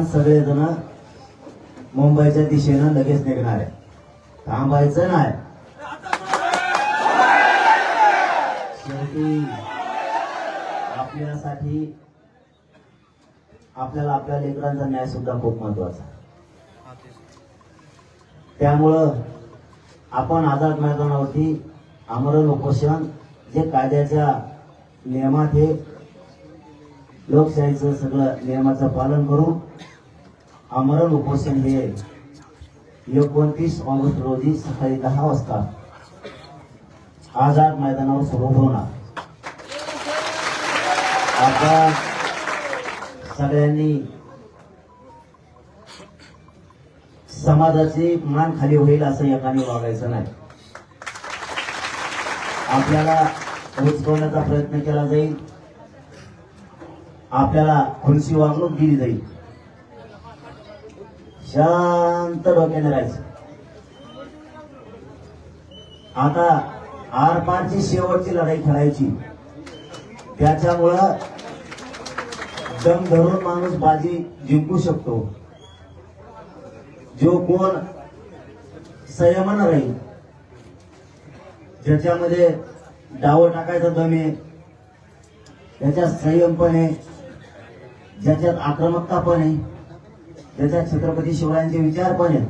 आपण सगळेजण मुंबईच्या दिशेनं लगेच निघणार आहे. थांबायचं नाही. शेवटी आपल्यासाठी आपल्याला आपल्या लेकरांचा न्याय सुद्धा खूप महत्त्वाचा त्यामुळं आपण आझाद मैदानावरती आमरण उपोषण जे कायद्याच्या नियमात हे लोकशाहीचं सगळं नियमाचं पालन करून आमरण उपोषण हे एकोणतीस ऑगस्ट रोजी सकाळी दहा वाजता आझाद मैदानावर सुरू होणार. आता सगळ्यांनी समाजाची मान खाली होईल असं एकाने वागायचं नाही. आपल्याला उचकवण्याचा प्रयत्न केला जाईल. आपल्याला खुर्ची वागणूक दिली जाईल. शांत डोक्याने राहायचं आता आरपारची शेवटची लढाई खेळायची. त्याच्यामुळं दम धरून माणूस बाजी जिंकू शकतो. जो कोण संयमानं राहील ज्याच्यामध्ये डाव टाकायचा दम आहे त्याच्यात संयम पण आहे ज्याच्यात आक्रमकता पण आहे त्याच्यात छत्रपती शिवरायांचे विचार पण आहे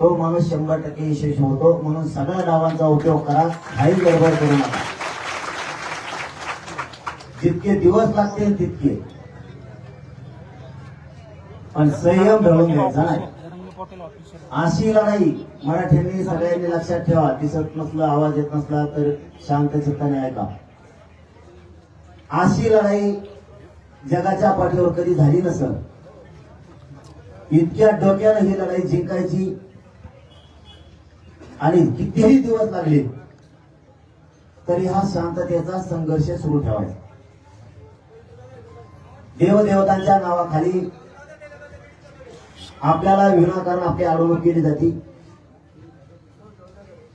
तो माणूस शंभर टक्के यशस्वी होतो. म्हणून सगळ्या डावांचा उपयोग करा. काही गडबड करू नका. जितके दिवस लागतील तितके. पण संयम ढळून घ्यायचा नाही. अशी लढाई मराठ्यांनी सगळ्यांनी लक्षात ठेवा. दिसत नसलं आवाज येत नसला तर शांत चित्ताने ऐका. अशी लढाई जगाच्या पाठीवर कधी झाली नसल. इतक्या डोक्यानं ही लढाई जिंकायची. आणि कितीही दिवस लागले तरी हा शांततेचा संघर्ष सुरू ठेवायचा. देवदेवतांच्या नावाखाली आपल्याला विनाकारण आपली अडवणूक केली जाते.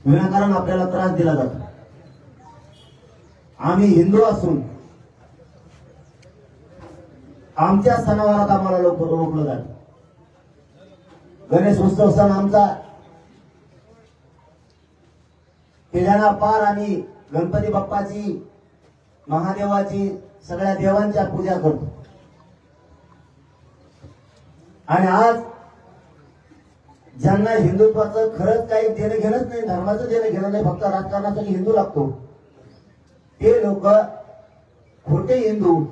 विनाकारण आपल्याला त्रास दिला जातो. आम्ही हिंदू असून आमच्या सणावारात आम्हाला लोक रोखलं जातं. गणेश उत्सव सण आमचा. केल्याना पार आम्ही गणपती बाप्पाची महादेवाची सगळ्या देवांच्या पूजा करतो. आणि आज ज्यांना हिंदुत्वाचं खरंच काही देणं घेणंच नाही धर्माचं देणं घेणं नाही फक्त राजकारणासाठी हिंदू लागतो. ते लोक खोटे हिंदू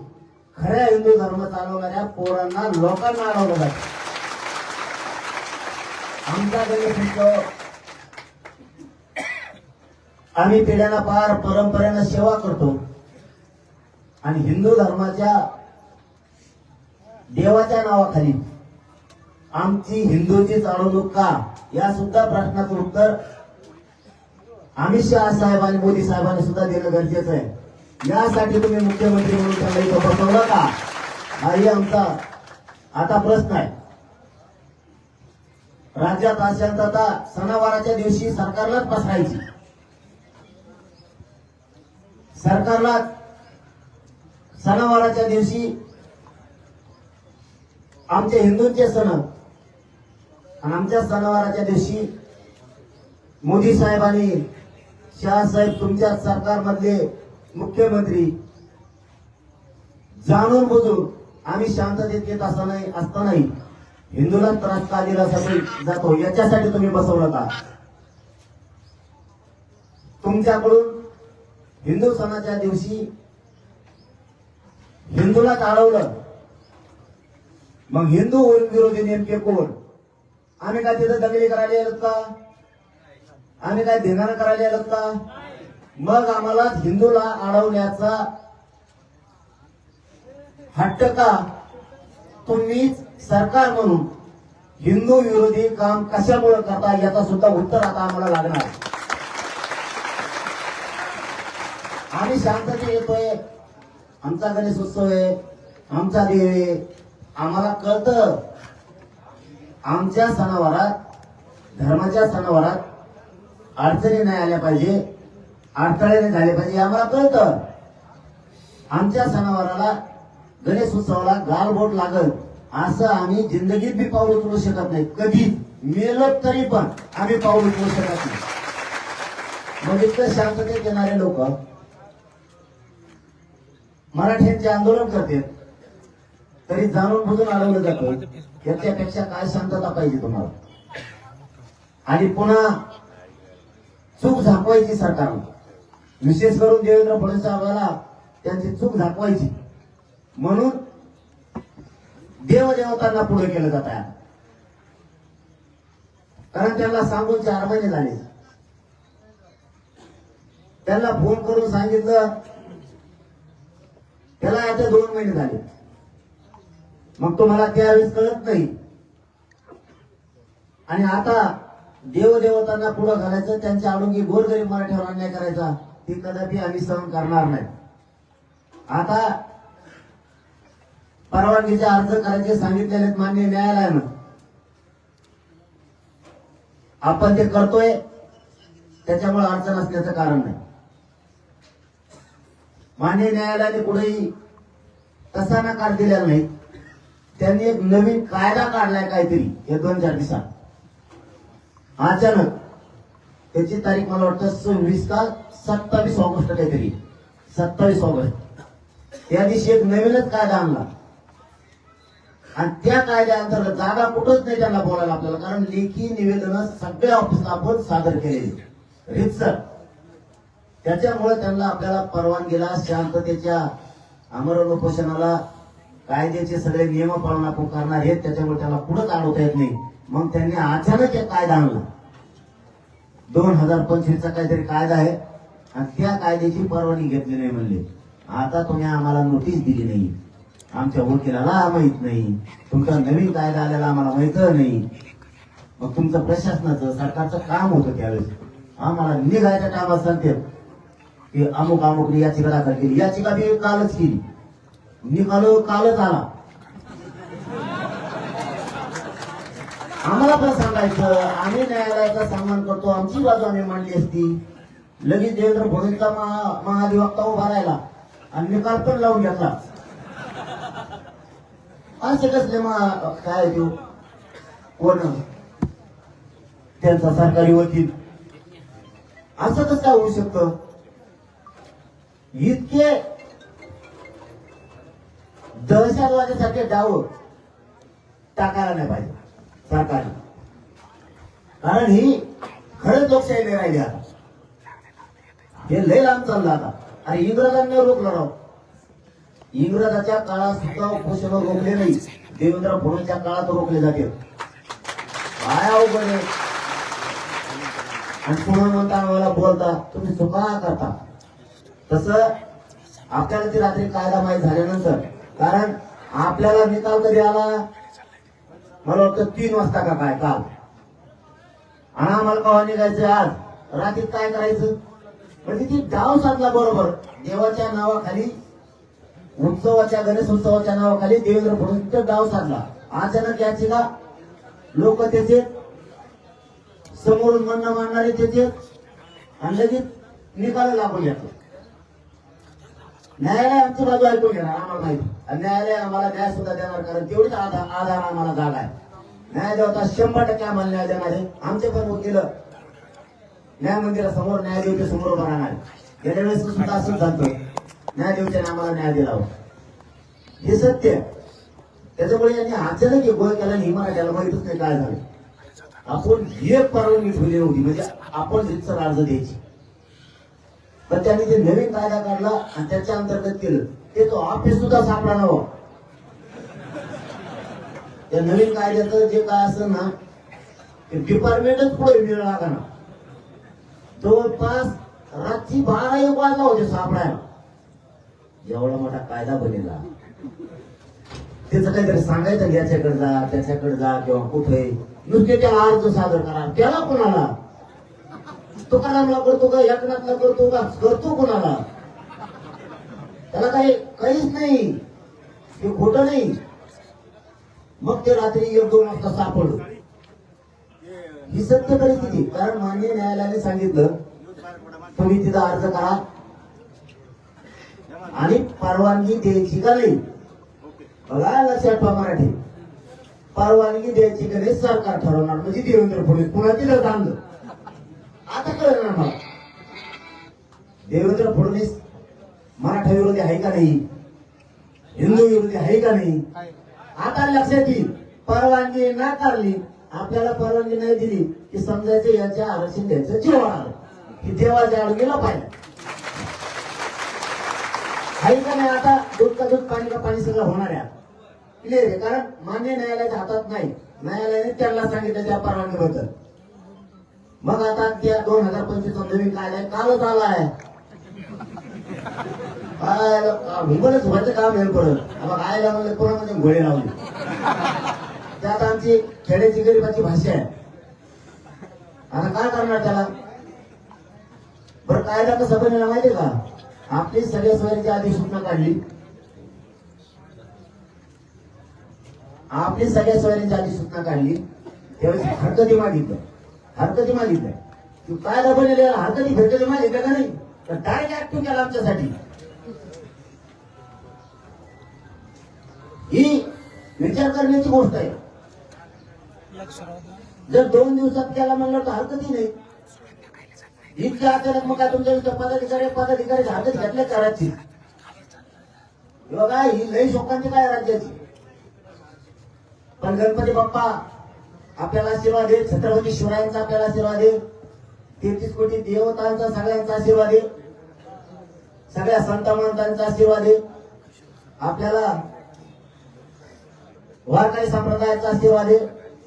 खऱ्या हिंदू धर्म चालवणाऱ्या पोरांना लोकांना अडवलं जात. आम्ही पिढ्यांना पार परंपरेनं सेवा करतो. आणि हिंदू धर्माच्या देवाच्या नावाखाली आमची हिंदूची चालवणूक का या सुद्धा प्रश्नाचं उत्तर अमित शहा साहेब आणि मोदी साहेबांनी सुद्धा देणं गरजेचं आहे. यासाठी तुम्ही मुख्यमंत्री म्हणून त्यांना इथं बसवलं का? हाही आमचा आता प्रश्न आहे. राज्यात अशांतता सणावाराच्या दिवशी सरकारलाच पसरायची. सरकारला सणावाराच्या दिवशी आमचे हिंदूंचे सण आणि आमच्या सणावाराच्या दिवशी मोदी साहेब आणि शहासाहेब तुमच्या सरकारमधले मुख्यमंत्री जाणून बुजून आम्ही शांततेत येत असतानाही असतानाही हिंदूला त्रास का दिला जातो? याच्यासाठी तुम्ही बसवलं का? तुमच्याकडून हिंदू सणाच्या दिवशी हिंदूला टाळवलं मग हिंदू विरोधी नेमके कोण? आम्ही काय तिथं दंगली करायला येत का? आम्ही काय धिंगाणा करायला येत का? मग आम्हाला हिंदूला अडवण्याचा हट्ट का? तुम्हीच सरकार म्हणून हिंदू विरोधी काम कशामुळे करता याचा सुद्धा उत्तर आता आम्हाला लागणार आम्ही शांतते येतोय. आमचा गणेश उत्सव आहे. आमचा देव आहे. आम्हाला कळतं. आमच्या सणावारात धर्माच्या सणावारात अडचणी नाही आल्या पाहिजे अडथळे नाही झाले पाहिजे आम्हाला कळतं. आमच्या सणावाराला गणेश उत्सवाला गालबोट लागल असं आम्ही जिंदगीत बी पाऊल उचलू शकत नाही. कधी मेलो तरी पण आम्ही पाऊल उचलू शकत नाही. मग इतकं शांततेत येणारे लोक मराठ्यांचे आंदोलन करते. तरी जाणून बुजून अडवलं जातं याच्यापेक्षा काय शांतता पाहिजे तुम्हाला? आणि पुन्हा चूक झाकवायची सरकारनं विशेष करून देवेंद्र फडणवीस साहेबाला त्यांची चूक झाकवायची. म्हणून देवदेवतांना पुढे केलं जात आहे. कारण त्यांना सांगून चार महिने झाले. त्यांना फोन करून सांगितलं त्याला आता दोन महिने झाले. मग तुम्हाला त्यावेळेस कळत नाही. आणि आता देवदेवतांना पुढं घालायचं त्यांच्या आडोंगी गोरगरीब मराठ्यावर अन्याय करायचा ती कदापि आम्ही सहन करणार नाही. आता परवानगीचे अर्ज करायचे सांगितलेले आहेत मान्य न्यायालयानं. आपण ते करतोय त्याच्यामुळे अडचण असल्याचं कारण नाही. मान्य न्यायालयाने कुठेही तसा नकार दिलेला नाही. त्यांनी एक नवीन कायदा काढलाय काहीतरी हे दोन चार दिवसात. अचानक त्याची तारीख मला वाटतं सव्वीस का सत्तावीस ऑगस्ट काहीतरी सत्तावीस ऑगस्ट. या दिवशी एक नवीनच कायदा आणला. आणि त्या कायद्याअंतर्गत जागा कुठंच नाही त्यांना बोलायला आपल्याला. कारण लेखी निवेदन सगळ्या ऑफिसला आपण सादर केलेली रितसर त्याच्यामुळे त्यांना आपल्याला परवानगीला शांततेच्या आमरण उपोषणाला कायद्याचे सगळे नियम पालन आपण करणार आहेत. त्याच्यामुळे त्याला पुढे काढवता येत नाही. मग त्यांनी अचानक एक कायदा आणला. दोन हजार पंचवीसचा काहीतरी कायदा आहे. आणि त्या कायद्याची परवानगी घेतली नाही म्हणले. आता तुम्ही आम्हाला नोटीस दिली नाही. आमच्या वकिलाला माहीत नाही. तुमचा नवीन कायदा आलेला आम्हाला माहीत नाही. मग तुमचं प्रशासनाचं सरकारचं काम होतं त्यावेळेस. आम्हाला निघायच्या टायमात सांगते. की अमुक अमुक याचिका दाखल केली. याचिका मी कालच केली. निकाल कालच आला. आम्हाला पण सांगायचं आम्ही न्यायालयाचा सन्मान करतो. आमची बाजू आम्ही मांडली असती. लगेच देवेंद्र फडणवीसचा महा महाधिवक्ता उभा राहिला. आणि निकाल पण लावून घेतला. असे कसले महा काय देऊ? कोण? त्यांचा सरकारी वकील. असं कसं काय होऊ शकत? इतके दहशतवादासारखे डाव टाकायला नाही पाहिजे सरकार कारण ही खरंच लोकशाही नाही राहिली आता. हे लय लांब चाललं आता. अरे इंग्रजांनी रोखलं राव. इंग्रजाच्या काळात सुद्धा उपोषण रोखले नाही. देवेंद्र फडणवीसच्या काळात रोखले जाते. काय अवघड आहे? आणि पुन्हा म्हणता आम्हाला बोलता तुम्ही चुका करता. तस आपल्याला ती रात्री कायदा माहीत झाल्यानंतर कारण आपल्याला निकाल कधी आला? मला वाटतं तीन वाजता का काय काल. आणि आम्हाला कवा निघायचं आज? रात्रीत काय करायचं? म्हणजे ती डाव साधला बरोबर. देवाच्या नावाखाली उत्सवाच्या गणेश उत्सवाच्या नावाखाली देवेंद्र फडणवीस डाव साधला अचानक याची का? लोक त्याचे समोरून म्हणणं मांडणारे त्याचे. आणि लगेच निकाल लागून घेतो न्यायालय आमची बाजू ऐकून घेणार आम्हाला माहिती आणि न्यायालय आम्हाला न्याय सुद्धा देणार कारण तेवढीच आधार आधार आम्हाला जागा आहे. न्याय देवता शंभर टक्के आम्हाला न्याय देणार आहे. आमचे पण वकील न्याय मंदिरासमोर न्यायदेवते समोर उभं राहणार गेल्या वेळेस सुद्धा असंच झालं. न्याय न्यायदेवतेने आम्हाला न्याय दिला होता. हे सत्य त्याच्यामुळे यांनी अचानक एक गोळ केला आणि ही मराठ्याला माहितच नाही काय झालं. आपण एक परवानगी ठेवली नव्हती म्हणजे आपण रितसर अर्ज द्यायची. पण त्यांनी जे नवीन कायदा काढला आणि त्याच्या अंतर्गत केलं ते तो ऑफिस सुद्धा सापडा नव्हा त्या नवीन कायद्याचं जे काय असतं ना ते डिपार्टमेंटच पुढे वेळ लागा ना जवळपास रात्री बारा एक वाजला होते सापडायला. एवढा मोठा कायदा बनेला. त्याचं काहीतरी सांगायचं याच्याकडे जा त्याच्याकडे जा किंवा कुठे. नुसते त्याला अर्ज सादर करा. त्याला कोणाला? तुकारामला करतो का? एकनाथला करतो का? करतो कोणाला? त्याला काही काहीच नाही. हे खोट नाही. मग ते रात्री एक दोन वाजता सापडलं. ही सत्य परिस्थिती. कारण मान्य न्यायालयाने सांगितलं तुम्ही तिथं अर्ज करा. आणि परवानगी द्यायची का नाही? बघा लक्षात ठेवा मराठी. परवानगी द्यायची का नाही सरकार ठरवणार. म्हणजे देवेंद्र फडणवीस पुन्हा तिथं थांबलं आता कळणार मला देवेंद्र फडणवीस मराठा विरोधी आहे का नाही? हिंदू विरोधी आहे का नाही? आता लक्षात येईल. परवानगी नाकारली आपल्याला परवानगी नाही दिली की समजायचं याच्या आरक्षण द्यायचं जेवण आलं की देवाच्या आड गेला पाहिजे आहे का नाही आता? दूध का दूध पाणी का पाणी सगळं होणार आहे. क्लिअर आहे? कारण मान्य न्यायालयाच्या हातात नाही. न्यायालयाने त्यांना सांगितलं त्या परवानगीबद्दल. मग आता त्या दोन हजार पंचवीस नवीन कायदा कालच आला आहे. हिंगोलच व्हायचं काम हे परत. मग आयला म्हणलं कोणामध्ये घोडे लावले. त्यात आमची खेड्याची गरीबाची भाषा आहे. आता काय करणार त्याला? बरं कायदा कसा बनला माहितीये का? आपली सगळ्या सगळ्यांची अधिसूचना काढली. आपली सगळ्या सगळ्यांची अधिसूचना काढली. त्यावेळेस हरकती मागितलं हरकती मागितलं तू काय बनवलेला हरकती फिरकती मागितलं का नाही? तर डायरेक्ट ऍक्टिव्ह केला आमच्यासाठी. ही विचार करण्याची गोष्ट आहे. जर दोन दिवसात केला म्हणलं तर हरकती नाही. इतक्या अचानक मग काय तुमच्या इथं पदाधिकारी पदाधिकारी हातात घेतले करायची. बघा ही लई शोकांची काय राज्याची. पण गणपती बाप्पा आपल्याला आशीर्वाद दे. छत्रपती शिवरायांचा आपल्याला आशीर्वाद दे. तेहतीस कोटी देवतांचा सगळ्यांचा आशीर्वाद दे. सगळ्या संत महंतांचा आशीर्वाद दे. आपल्याला वारकरी संप्रदायाचा आशीर्वाद आहे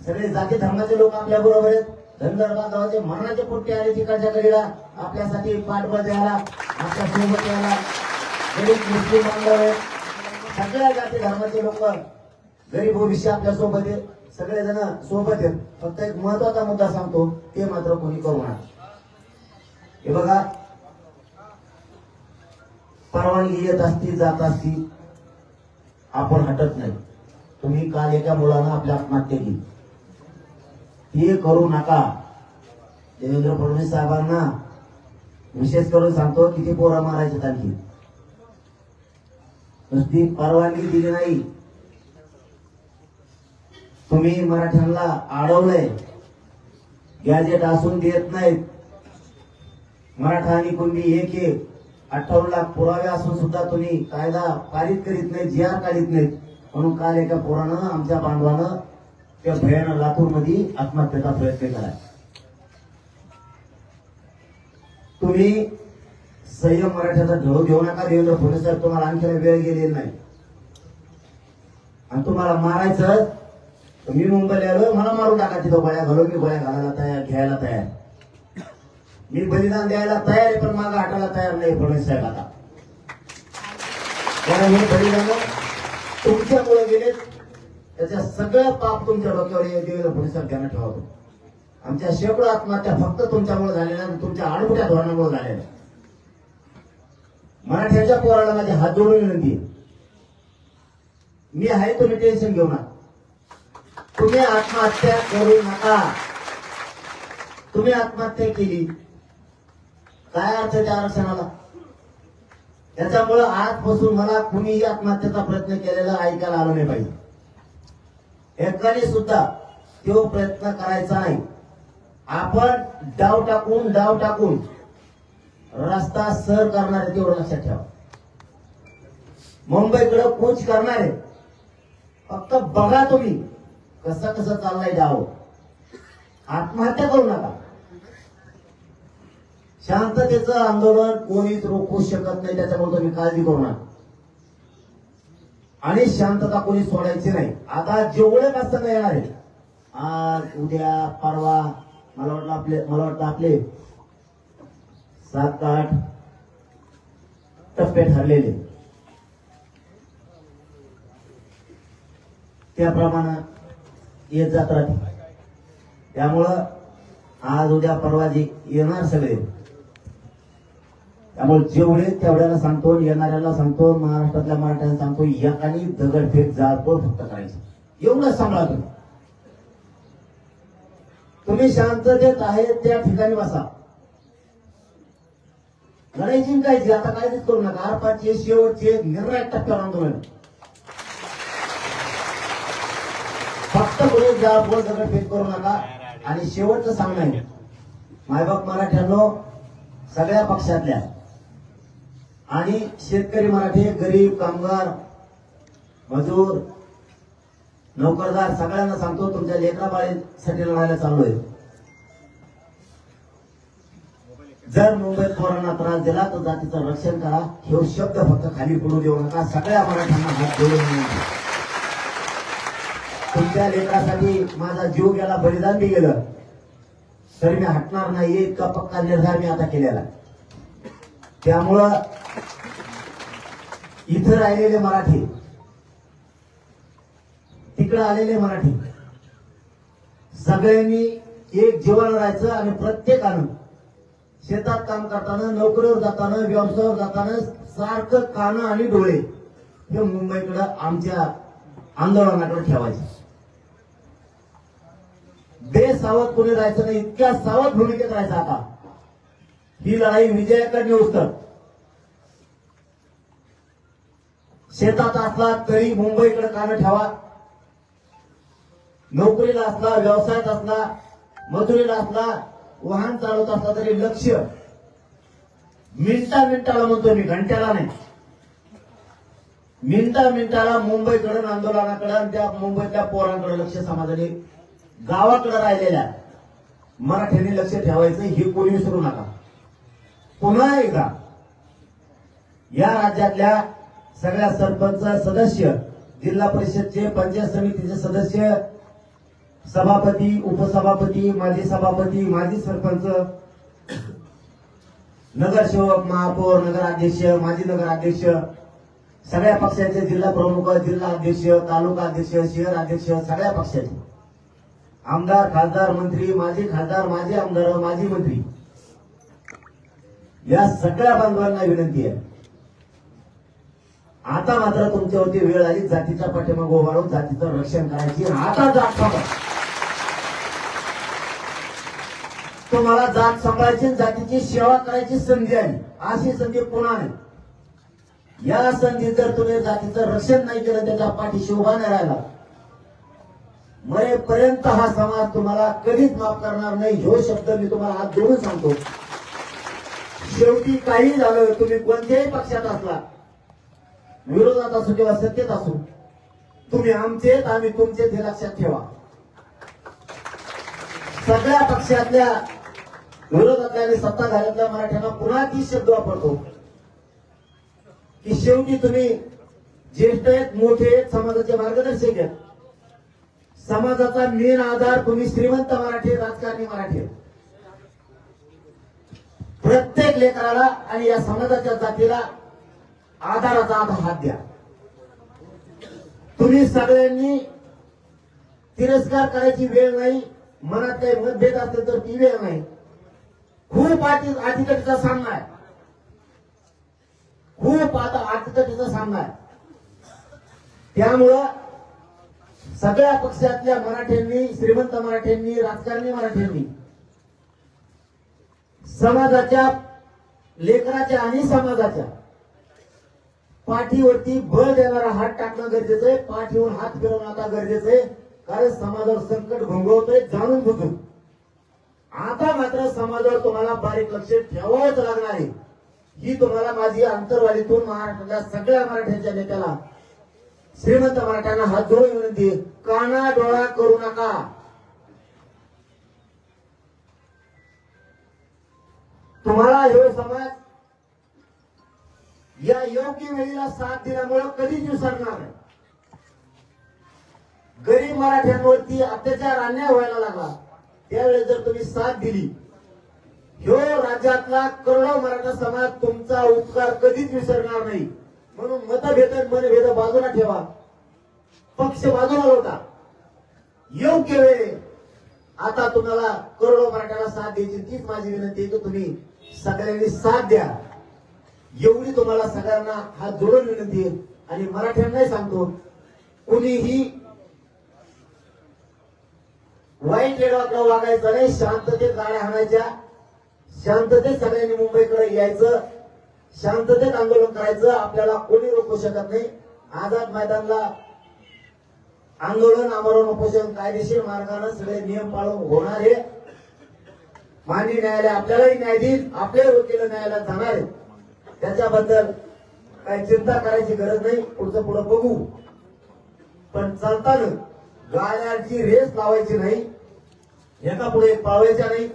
सगळे जाती धर्माचे लोक आपल्या बरोबर आहेत. धनगर बांधवाचे मरणाचे पुट्टे आले तिकडच्या कडीला आपल्यासाठी पाठबळ द्यायला आपल्यासोबत यायला. गरीब मुस्लिम बांधव आहेत सगळ्या जाती धर्माचे लोक गरीब भविष्य आपल्यासोबत सगळे सगळेजण सोबत आहेत. फक्त एक महत्त्वाचा मुद्दा सांगतो ते मात्र कोणी करू नका हे बघा परवानगी येत असती जात असती आपण हटत नाही. तुम्ही काल एका मुलानं आपली आत्महत्या केली. हे करू नका. देवेंद्र फडणवीस साहेबांना विशेष करून सांगतो किती पोरं मारायचे आणखी नुसती परवानगी दिली नाही. तुम्ही मराठ्यांना अडवलंय. गॅजेट असून देत नाहीत. मराठा आणि कुणबी एक एक. अठ्ठावन्न लाख पुरावे असून सुद्धा तुम्ही कायदा पारित करीत नाही जी आर काढीत नाहीत. म्हणून काल एका पोरानं आमच्या बांधवानं त्या भयानं लातूरमध्ये आत्महत्येचा प्रयत्न केला. तुम्ही संयम मराठ्याचा ढळ घेऊ नका देवेंद्र फडणवीस साहेब तुम्हाला आणखी वेळ गेलेली नाही. आणि तुम्हाला मारायचं तर मी मुंबईला आलो मला मारून टाका तिथं गोळ्या घालून मी गोळ्या घालायला तयार घ्यायला तयार. मी बलिदान द्यायला तयार आहे पण मागं हटायला तयार नाही फडणवीस साहेब आता. कारण हे बलिदान तुमच्यामुळे गेले त्याच्या सगळं पाप तुमच्या डोक्यावर देवीला देवेंद्र फडणवीस साहेब ठेवतो आमच्या शेकडो आत्महत्या फक्त तुमच्यामुळे झालेल्या आणि तुमच्या आडमुठ्या धोरणामुळे झालेल्या मराठ्याच्या पोराला माझी हात जोडून विनंती मी आहे तुम्ही टेन्शन घेऊ नका. तुम्ही आत्महत्या करू नका. तुम्ही आत्महत्या केली. काय अर्थ त्या आरक्षणाला? त्याच्यामुळं आजपासून मला कुणीही आत्महत्येचा प्रयत्न केलेला ऐकायला आलं नाही पाहिजे. एकाने सुद्धा तो प्रयत्न करायचा नाही. आपण डाव टाकून डाव टाकून रस्ता सर करणारे तेवढं लक्षात ठेवा. मुंबईकडे कूच करणारे फक्त बघा तुम्ही कसं कसं चाललंय डाव. आत्महत्या करू नका. शांततेचं आंदोलन कोणीच रोखू शकत नाही त्याच्यामुळे तुम्ही काळजी करू नका. आणि शांतता कोणी सोडायची नाही. आता जेवढे प्रसंग येणार आहे? आज उद्या परवा मला वाटलं आपले मला वाटतं आपले सात आठ टप्पे ठरलेले. त्याप्रमाणे येत जात राहते त्यामुळं आज उद्या परवा जे येणार सगळे त्यामुळे जेवढे तेवढ्याला सांगतो येणाऱ्याला सांगतो महाराष्ट्रातल्या मराठ्यांना सांगतो एकाने दगडफेक जाळपोळ फक्त करायचं. एवढंच सांभाळा तुम्ही. तुम्ही शांततेत आहे त्या ठिकाणी बसा. लढाई जिंकायची आता काय करू नका. आरपाचे शेवटचे निर्णायक टप्प्यावर आंदोलन फक्त कोणी जा बोल दगड फेक करू नका. आणि शेवटचं सांगणं आहे. मायबाप मराठ्यांनो सगळ्या पक्षातल्या आणि शेतकरी मराठी गरीब कामगार मजूर नोकरदार सगळ्यांना सांगतो तुमच्या लेकरा बाळीसाठी लढायला आहे जर मुंबईत पोरांना त्रास दिला तर जातीचं रक्षण करा. हे शब्द फक्त खाली पडू देऊ नका. सगळ्या मराठ्यांना हात जोडून तुमच्या लेकरासाठी माझा जीव गेला बलिदान बी गेलं. तरी मी हटणार नाही इतका पक्का निर्धार मी आता केलेला त्यामुळं इथं राहिलेले मराठी. तिकडे आलेले मराठी. सगळ्यांनी एक जीवन राहायचं आणि प्रत्येकानं शेतात काम करताना नोकरीवर जाताना व्यवसायावर जाताना सारखं कानं आणि डोळे हे मुंबईकडे आमच्या आंदोलनाकडे ठेवायचे. बेसावध कोणी राहायचं नाही इतक्या सावध भूमिकेत राहायचं आता. ही लढाई विजयाकडे नेऊस तर शेतात असला तरी मुंबईकडे कान ठेवा. नोकरीला असला व्यवसायात असला मजुरीला असला वाहन चालवत असला तरी लक्ष. मिनिटा मिनिटाला म्हणतो मी घंट्याला नाही. मिनिटा मिनिटाला मुंबईकडे आंदोलनाकडे आणि त्या मुंबईतल्या पोरांकडे लक्ष समाजाने गावाकडे राहिलेल्या मराठ्यांनी लक्ष ठेवायचं हे कोणी विसरू नका. पुन्हा एकदा या राज्यातल्या सगळ्या सरपंच सदस्य जिल्हा परिषदचे पंचायत समितीचे सदस्य सभापती उपसभापती माजी सभापती माजी सरपंच नगरसेवक महापौर नगराध्यक्ष माजी नगराध्यक्ष सगळ्या पक्षाचे जिल्हा प्रमुख जिल्हा अध्यक्ष तालुका अध्यक्ष शहर अध्यक्ष सगळ्या पक्षाचे. आमदार खासदार मंत्री माजी खासदार माजी आमदार माजी मंत्री. या सगळ्या बांधवांना विनंती आहे. आता मात्र तुमच्यावरती वेळ आली जातीच्या पाठीमागे उभारून जातीचं रक्षण करायची. आता जात सांगा तुम्हाला जात सांभाळायची जातीची सेवा करायची संधी आली अशी संधी पुन्हा नाही. या संधी जर तुम्ही जातीचं रक्षण नाही केलं त्याच्या पाठीशी उभा नाही राहिला मरेपर्यंत हा समाज तुम्हाला कधीच माफ करणार नाही. ह्यो शब्द मी तुम्हाला हात जोडून सांगतो. शेवटी काही झालं तुम्ही कोणत्याही पक्षात असला विरोधात असो किंवा सत्तेत असो तुम्ही आमचे आम्ही तुमचे हे लक्षात ठेवा. सगळ्या पक्षातल्या विरोधातल्या आणि सत्ताधाऱ्यातल्या मराठ्यांना पुन्हा तीच शब्द वापरतो. की शेवटी तुम्ही ज्येष्ठ आहेत मोठे आहेत समाजाचे मार्गदर्शक आहेत. समाजाचा मेन आधार तुम्ही श्रीमंत मराठी राजकारणी मराठी प्रत्येक लेकराला आणि या समाजाच्या जातीला आधाराचा आता हात द्या. तुम्ही सगळ्यांनी तिरस्कार करायची वेळ नाही मनात काही मतभेद असेल तर ती वेळ नाही. खूप आधी अटीतटीचा सामना आहे. खूप आता अटीतटीचा सामना आहे. त्यामुळं सगळ्या पक्षातल्या मराठ्यांनी श्रीमंत मराठ्यांनी राजकारणी मराठ्यांनी समाजाच्या लेकराच्या आणि समाजाच्या पाठीवरती बळ देणारा हात टाकणं गरजेचं आहे. पाठीवर हात फिरवणं आता गरजेचं आहे. कारण समाजावर संकट घोंगवतोय जाणून बुजून. आता मात्र समाजावर तुम्हाला बारीक लक्ष ठेवावंच लागणार आहे. ही तुम्हाला माझी अंतरवालीतून महाराष्ट्रातल्या सगळ्या मराठ्यांच्या नेत्याला श्रीमंत मराठ्यांना हात जोडून विनंती आहे. काना डोळा करू नका. तुम्हाला हे समाज या योग्य वेळेला साथ दिल्यामुळं कधीच विसरणार नाही. गरीब मराठ्यांवरती अत्याचार अन्याय व्हायला लागला. त्यावेळेस जर तुम्ही साथ दिली ह्यो राज्यातला करोडो मराठा समाज तुमचा उपकार कधीच विसरणार नाही. म्हणून मतभेद मनभेद बाजूला ठेवा. पक्ष बाजूला होता. योग्य वेळ आता तुम्हाला करोडो मराठ्याला साथ द्यायची तीच माझी विनंती आहे की तुम्ही सगळ्यांनी साथ द्या. एवढी तुम्हाला सगळ्यांना हात जोडून विनंती आहे. आणि मराठ्यांनाही सांगतो कुणीही वाईट वेळाकडे वागायचं नाही शांततेत गाड्या हाणायच्या शांततेत सगळ्यांनी मुंबईकडे यायचं. शांततेत आंदोलन करायचं. आपल्याला कोणी रोखू शकत नाही. आझाद मैदानला आंदोलन आमरण उपोषण कायदेशीर मार्गाने सगळे नियम पाळून होणार आहे. माननीय न्यायालय आपल्यालाही न्याय देईल. आपले वकील न्यायालयात जाणार आहे. त्याच्याबद्दल काही चिंता करायची गरज नाही. पुढचं पुढं बघू. पण चालताना गाड्यांची रेस लावायची नाही. एका पुढे पावायच्या नाही.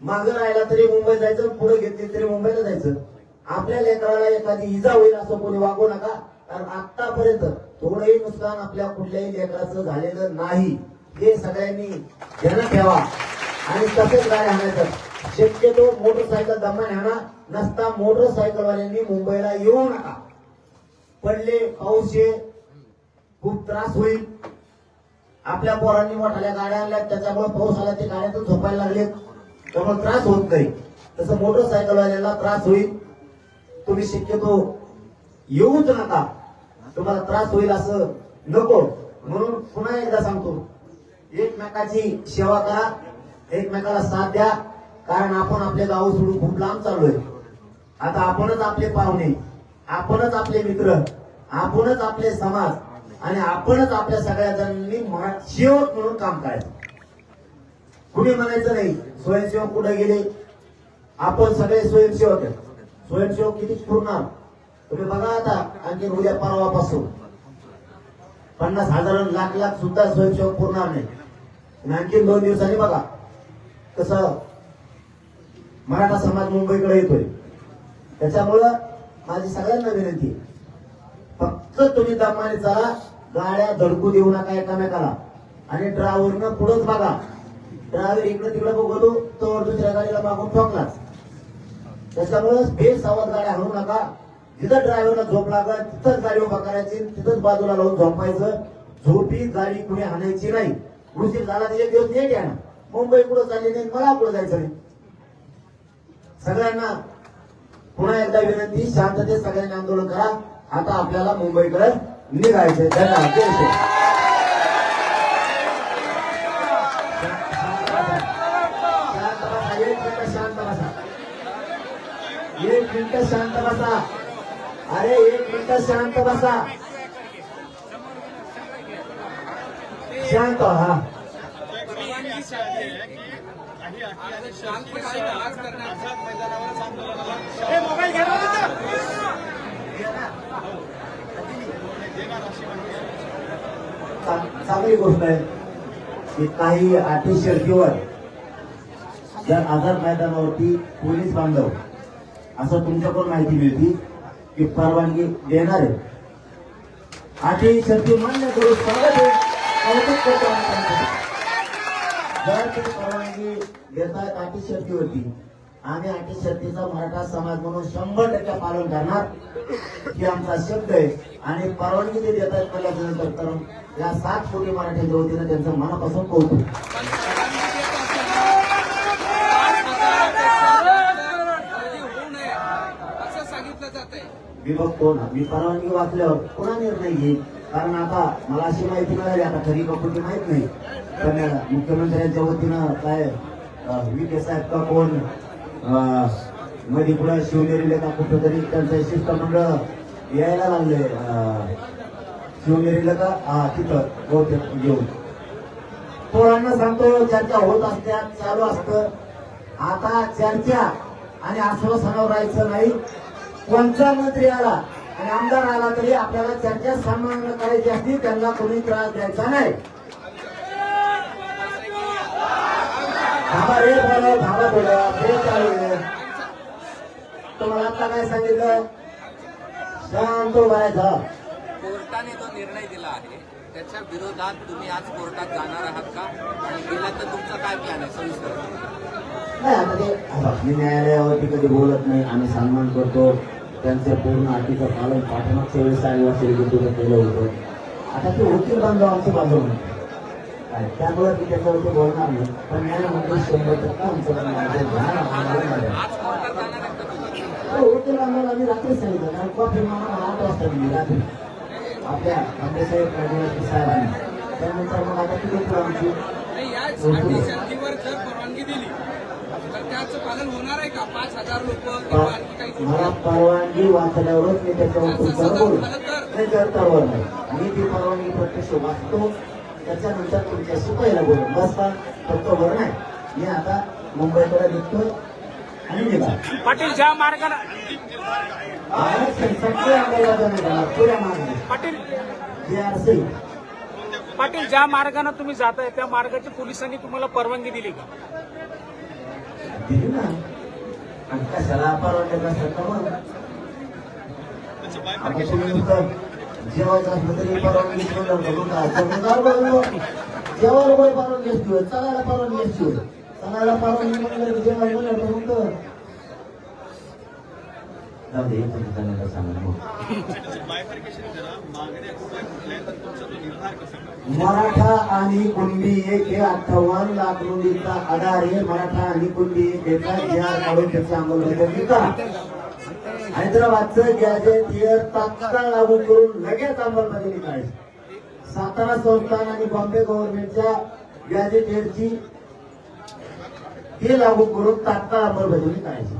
मागं राहिला तरी मुंबई जायचं पुढे घेतली तरी मुंबईला जायचं. आपल्या लेकराला एखादी इजा होईल असं कोणी वागू नका. कारण आतापर्यंत थोडंही नुकसान आपल्या कुठल्याही लेकराचं झालेलं नाही. हे सगळ्यांनी ध्यानात ठेवा. आणि तसेच गाड्या आणायचं. शक्यतो मोटरसायकल दमाने आणा नसता मोटरसायकलवाल्यांनी मुंबईला येऊ नका. पडले पाऊस ये खूप त्रास होईल. आपल्या पोरांनी मोठाल्या गाड्या आणल्या त्याच्यामुळे पाऊस आला ते गाड्यातून झोपायला लागले त्यामुळे त्रास होत नाही. तसं मोटरसायकलवाल्याला त्रास होईल. तुम्ही शक्यतो येऊच नका. तुम्हाला त्रास होईल असं नको. म्हणून पुन्हा एकदा सांगतो एकमेकाची सेवा करा एकमेकाला साथ द्या. कारण आपण आपले गाव सोडून खूप लांब चाललोय. आता आपणच आपले पाहुणे आपणच आपले मित्र आपणच आपले समाज आणि आपणच आपल्या सगळ्या जणांनी महा- सेवक म्हणून काम करायचं. कुणी म्हणायचं नाही स्वयंसेवक कुठे गेले? आपण सगळे स्वयंसेवक आहे स्वयंसेवक किती पुरणार तुम्ही बघा आता आणखी उद्या परवापासून. पन्नास हजार लाख लाख सुद्धा स्वयंसेवक पुरणार नाही. आणखी दोन दिवसांनी बघा कसं मराठा समाज मुंबईकडे येतोय. त्याच्यामुळं माझी सगळ्यांना विनंती फक्त तुम्ही दमाने चला गाड्या धडकू देऊ नका एकामेकाला. आणि ड्रायव्हरनं पुढंच बघा. ड्रायव्हर इकडं तिकडं बघतो तो दुसऱ्या गाडीला मागून ठोकलाच. त्याच्यामुळं बेसावध गाड्या आणू नका. जिथं ड्रायव्हरला झोप लागला तिथंच गाडी उभा करायची तिथंच बाजूला लावून झोपायचं. झोपी गाडी कुणी हाणायची नाही. उशीर झाला तर एक दिवस नेट या ना. मुंबई कुठं चालली नाही मला कुठं जायचं नाही. सगळ्यांना पुन्हा एकदा विनंती शांततेत सगळ्यांनी आंदोलन करा. आता आपल्याला मुंबईकडे निघायचंय. धन्यवाद. जय श्री शांत एक मिनिट शांत बसा. एक शांत अरे एक मिनिट शांत बसा. शांत हा चांगली गोष्ट आहे की काही आठी शर्तीवर जर आझाद मैदानावरती पोलीस बांधव असं तुमच्याकडून माहिती मिळते की परवानगी देणार आहे आठी शर्ती मान्य करून स्वागत आहे. कौतुक करतो तुम्ही परवानगी देतायत अटी शर्तीवरती आम्ही अटी शर्तीचा मराठा समाज म्हणून शंभर टक्के पालन करणार ही आमचा शब्द आहे. आणि परवानगी ते देत आहेत तर या सात कोटी मराठ्यांच्या वतीनं त्यांचं मनापासून कौतुक. मी बघतो ना मी परवानगी वाचल्यावर पुन्हा निर्णय घेईल कारण आता मला अशी माहिती मिळाली आता खरी कपुटी माहीत नाही. पण मुख्यमंत्र्यांच्या वतीनं काय अं, विखे साहेब का कोणमध्ये पुढे शिवनेरीला का कुठं तरी त्यांचं शिष्टमंडळ यायला लागले अं, शिवनेरीला का हा तिथं बहुतेक घेऊन पोरांना सांगतो चर्चा होत असत्या चालू असतं. आता चर्चा आणि आश्वासनावर राहायचं नाही कोणता मंत्री आला? आणि आमदार आला तरी आपल्याला चर्चा सामान्य करायची असती त्यांना कोणी त्रास द्यायचा नाही. थांबा रे बोला थांबा बोला हे चालू आहे. तुम्हाला आता काय सांगितलं? शांत उभारायचा कोर्टाने जो निर्णय दिला आहे त्याच्या विरोधात तुम्ही आज कोर्टात जाणार आहात का? आणि गेला तर तुमचा काय प्लॅन आहे? सविस्तर. नाही आता ते न्यायालयावरती कधी बोलत नाही. आम्ही सन्मान करतो. त्यांचं पूर्ण अटीचं पालन पाठमागच्या वेळेस आदिवासी विरोधी केलं होतं. आता ते वकील बांधव आमची बाजू त्यामुळे मी त्याच्यावरती बोलणार नाही. पण न्यायमंत्री शंभर टक्का आमचं हो, वकील बांधवाला आम्ही रात्री सांगितलं कारण कॉफी मला आठ वाजता दिली रात्री. आपल्या आंबेसाहेब साहेब आदिवासी साहेबांनी. त्यानंतर मग आता किती आमची? परवानगी दिली त्याचं पालन होणार आहे का? पाच हजार लोक किंवा आणखी काही मला परवानगी वाचल्यावरच मी त्याच्यावर तुमच्यावर बोलू नाही तर त्यावर नाही. मी ती परवानगी प्रत्यक्ष वाचतो त्याच्यानंतर तुमच्याशी पहिलं बोलू बस का फक्त बरं नाही. मी आता मुंबईकडे निघतोय आणि निघा. पाटील ज्या मार्गाने आरक्षण सगळे अंमलबजावणी करणार पुऱ्या मागणी पाटील. जे आर सी पाटील ज्या मार्गाने तुम्ही जाताय त्या मार्गाची पोलिसांनी तुम्हाला परवानगी दिली का? दिली ना आणि कशाला परवानगी नसेल मग जेवायचं असलं तरी परवानगी. जेवायला परवानगी असते चालायला परवानगी असते चालायला परवानगी म्हणलं जेवायला म्हणलं जाऊ दे त्यांना सांगा मराठा आणि कुणबी एक हे अठ्ठावन्न लाख नोंदीचा आधार आहे. मराठा आणि कुणबी एक याचा जी आर काढून त्याची अंमलबजावणी करा. हैदराबादचं गॅजेट हे तात्काळ लागू करून लगेच अंमलबजावणी करायची. सातारा संस्थान आणि बॉम्बे गव्हर्नमेंटच्या गॅजेट हेडची हे लागू करून तात्काळ अंमलबजावणी करायची.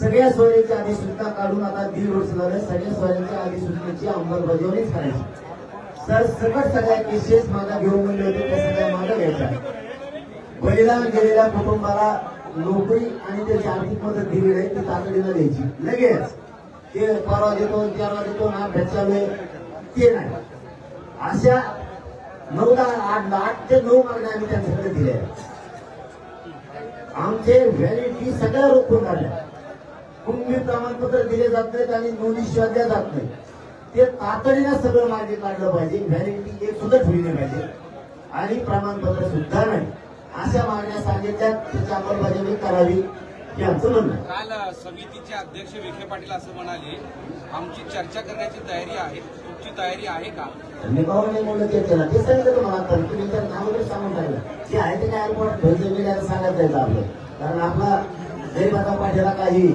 सगळ्या सोयीची अधिसूचना काढून आता दीड वर्ष झालं सगळ्या सोयीच्या अधिसूचनेची अंमलबजावणीच करायची. सर सकट सगळ्या केसेस माझा घेऊन म्हणले होते त्या सगळ्या माझ्या घ्यायच्या. बलिदान गेलेल्या कुटुंबाला नोकरी आणि त्याची आर्थिक मदत दिली नाही ती तातडीनं द्यायची. लगेच. ते परवा देतो तेरवा देतो ना भेटच्यावे ते नाही. अशा नऊ दहा आठ आठ ते नऊ मागण्या आम्ही त्यांच्याकडे दिल्या. आमचे व्हॅलिडिटी सगळ्या रोखून काढल्या. कुणबी प्रमाणपत्र दिले जात नाहीत आणि नोंदी शोधल्या जात नाही ते तातडीनं सगळं मार्गे काढलं पाहिजे. व्हॅलिडिटी एक सुद्धा ठेवली पाहिजे. आणि प्रमाणपत्र सुद्धा नाही. अशा मागण्या सांगितल्या त्याची अंमलबजावणी करावी हे आमचं म्हणणं आहे. काल समितीचे अध्यक्ष विखे पाटील असं म्हणाले आमची चर्चा करण्याची तयारी आहे. तुमची तयारी आहे का? मी ते केलं ते सांगितलं तुम्हाला आता. तुम्ही तर नाव वगैरे सांगून टाकलं. आहे ते काय? मीडियाला सांगत जायचं आपलं. कारण आपला पाठीला काही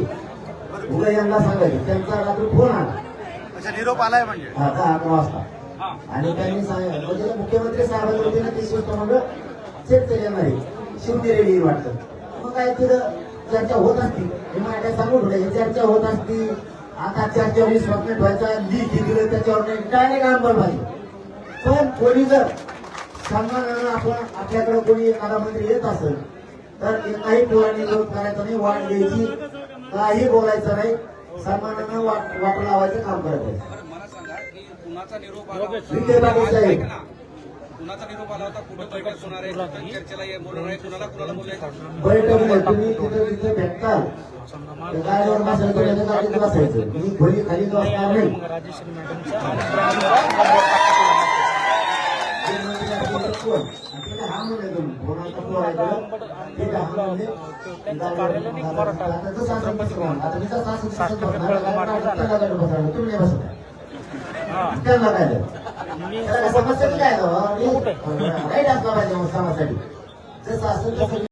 उगा यांना सांगायचं. त्यांचा रात्री फोन आला. अच्छा निरोप आलाय म्हणजे. हा अकरा वाजता. आणि त्यांनी सांगितलं म्हणजे मुख्यमंत्री साहेबांच्या वतीनं ते शिष्टमंडळ चर्चा येणार आहे शिवती रेडी वाटतं मग काय तिथं चर्चा होत असती. हे माझ्या सांगून ठेवलं चर्चा होत असती. आता चर्चा वीस स्वप्न ठेवायचा लिखी दिलं त्याच्यावर डायरेक्ट अंमल पाहिजे. पण कोणी जर सन्मानानं आपण आपल्याकडे कोणी एखादा मंत्री येत असेल तर एकाही पोरांनी विरोध करायचा नाही वाट द्यायची काही बोलायचं नाही. सन्मानानं वाट लावायचं काम करायचं बरं मला सांगा की कुणाचा निरोप आला. कुणाचा निरोप आला होता? कुठं बैठक होणार आहे? कुठं चर्चेला ये- बोलणार आहे? कुणाला कुणाला बोलायचं? बैठकमध्ये तुम्ही तिथे तिथे भेटताल त्या गाडीवर बसायचं त्याच्या गाडीत बसायचं मी खोली खाली बसणार नाही कोण? आणि तिथे हा म्हणले तुम्ही. कोणाचा पोर आहे तो? तिथे हा म्हणले. आता जसं असेल तसं करा. आता मी जसं असेल तसं बसणार. त्याला गाडीवर बसायचं. तुम्ही नाही बसणार. त्यांना काय झालं? त्याला समस्या काय आहे? राईट असला पाहिजे मग समाजासाठी जसं असेल तसं